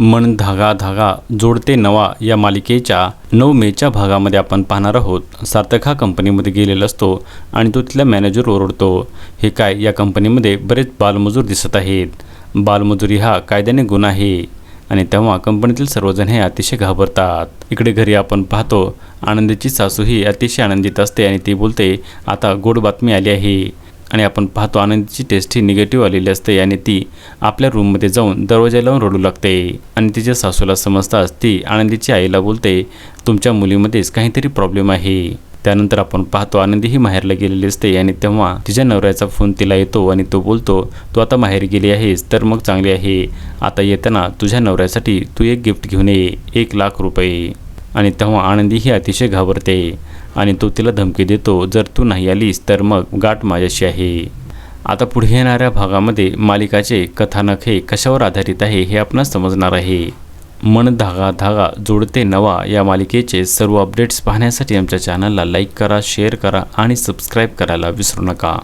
मन धागा धागा जोडते नवा या मालिकेच्या नऊ मेच्या भागामध्ये आपण पाहणार आहोत. सार्थक हा कंपनीमध्ये गेलेला असतो आणि तो तिथल्या मॅनेजर ओरडतो. हे काय या कंपनीमध्ये बरेच बालमजूर दिसत आहेत. बालमजुरी हा कायद्याने गुन्हा आहे आणि तेव्हा कंपनीतील सर्वजण हे अतिशय घाबरतात. इकडे घरी आपण पाहतो आनंदीची सासू ही अतिशय आनंदित असते आणि ती बोलते आता गोड बातमी आली आहे. आणि आपण पाहतो आनंदीची टेस्ट ही निगेटिव्ह आलेली असते. आणि ती आपल्या रूममध्ये जाऊन दरवाजा लावून रडू लागते. आणि तिच्या सासूला समजताच ती आनंदीची आईला बोलते तुमच्या मुलीमध्येच काहीतरी प्रॉब्लेम आहे. त्यानंतर आपण पाहतो आनंदी ही माहेरला गेलेली असते. आणि तेव्हा तिच्या नवऱ्याचा फोन तिला येतो आणि तो बोलतो तू आता माहेर गेली आहेस तर मग चांगली आहे. आता येताना तुझ्या नवऱ्यासाठी तू एक गिफ्ट घेऊन ये एक लाख रुपये. आणि तेव्हा आनंदी ही अतिशय घाबरते. आणि तो तिला धमकी देतो जर तू नाही आलीस तर मग गाठ माझ्याशी आहे. आता पुढे येणाऱ्या भागामध्ये मालिकाचे कथानक हे कशावर आधारित आहे हे आपणास समजणार आहे. मन धागा धागा जोडते नवा या मालिकेचे सर्व अपडेट्स पाहण्यासाठी आमच्या चॅनलला लाईक करा शेअर करा आणि सबस्क्राईब करायला विसरू नका.